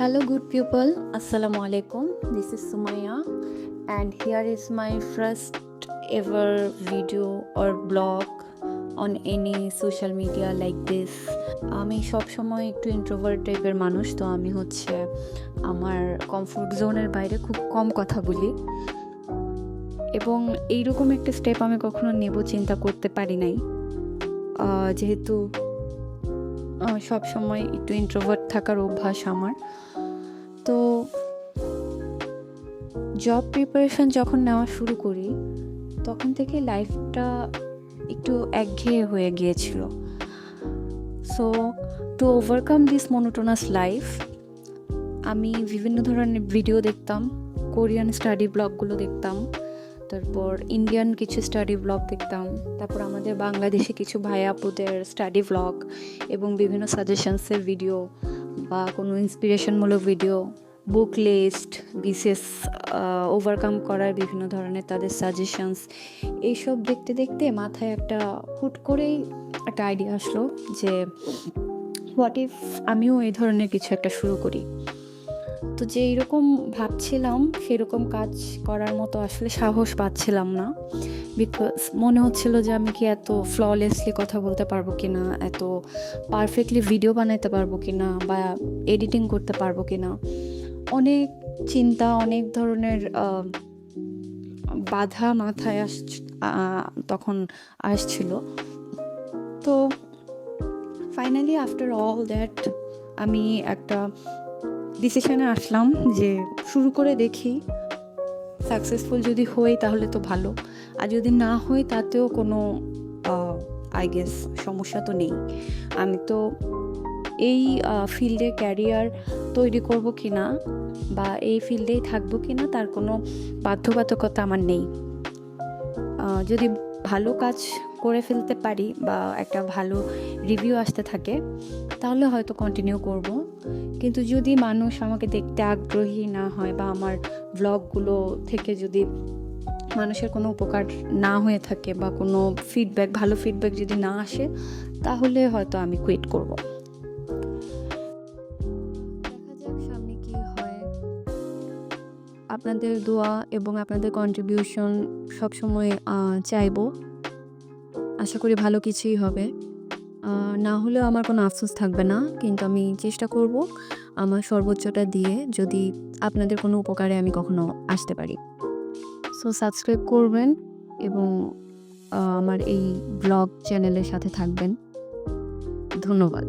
Hello, good people. Assalamu alaikum. This is Sumaya, and here is my first ever video or blog on any social media like this. আমি সবসময় একটু introvert টাইপের মানুষ তো আমি হচ্ছে আমার কমফোর্ট জোনের বাইরে খুব কম কথা বলি এবং এইরকম একটা স্টেপ আমি কখনো নেব চিন্তা করতে পারি নাই যেহেতু সব সময় একটু ইন্ট্রোভার্ট থাকার অভ্যাস আমার তো জব প্রিপারেশন যখন নেওয়া শুরু করি, তখন থেকে লাইফটা একটু একঘেয়ে হয়ে গিয়েছিল। So to overcome this monotonous life আমি বিভিন্ন ধরনের ভিডিও দেখতাম কোরিয়ান স্টাডি ব্লগগুলো দেখতাম, তারপর ইন্ডিয়ান কিছু স্টাডি ব্লগ দেখতাম, তারপর আমাদের বাংলাদেশে কিছু ভাই আপুদের স্টাডি ব্লগ এবং বিভিন্ন সাজেশনসের ভিডিও বা কোনো ইন্সপিরেশনমূলক ভিডিও বুক লিস্ট বিশেষ ওভারকাম করার বিভিন্ন ধরনের তাদের সাজেশনস এইসব দেখতে দেখতে মাথায় একটা হুট করেই একটা আইডিয়া আসলো যে হোয়াট ইফ আমিও এই ধরনের কিছু একটা শুরু করি? তো যে এইরকম ভাবছিলাম, সেরকম কাজ করার মতো আসলে সাহস পাচ্ছিলাম না। বিকজ মনে হচ্ছিল যে আমি কি এত ফ্ললেসলি কথা বলতে পারব কি না এত পারফেক্টলি ভিডিও বানাতে পারব কি না বা এডিটিং করতে পারব কি না অনেক চিন্তা, অনেক ধরনের বাধা মাথায় আস তখন আসছিল। তো ফাইনালি আফটার অল দ্যাট আমি একটা ডিসিশনে আসলাম যে শুরু করে দেখি সাকসেসফুল যদি হই তাহলে তো ভালো। আর যদি না হই তাতেও কোনো আই গেস সমস্যা তো নেই। আমি তো এই ফিল্ডে ক্যারিয়ার তৈরি করব কি না বা এই ফিল্ডেই থাকব কি না তার কোনো বাধ্যবাধকতা আমার নেই। যদি ভালো কাজ করে ফেলতে পারি বা একটা ভালো রিভিউ আসতে থাকে, তাহলে হয়তো কন্টিনিউ করব। কিন্তু যদি মানুষ আমাকে দেখতে আগ্রহী না হয় বা আমার ব্লগগুলো থেকে যদি মানুষের কোনো উপকার না হয়ে থাকে বা কোনো ফিডব্যাক ভালো ফিডব্যাক যদি না আসে, তাহলে হয়তো আমি কুইট করব। আপনাদের দোয়া এবং আপনাদের কন্ট্রিবিউশন সবসময় চাইব। আশা করি ভালো কিছুই হবে। না হলেও আমার কোনো আফসোস থাকবে না, কিন্তু আমি চেষ্টা করব আমার সর্বোচ্চটা দিয়ে যদি আপনাদের কোনো উপকারে আমি কখনো আসতে পারি। সো সাবস্ক্রাইব করবেন এবং আমার এই ব্লগ চ্যানেলের সাথে থাকবেন। ধন্যবাদ।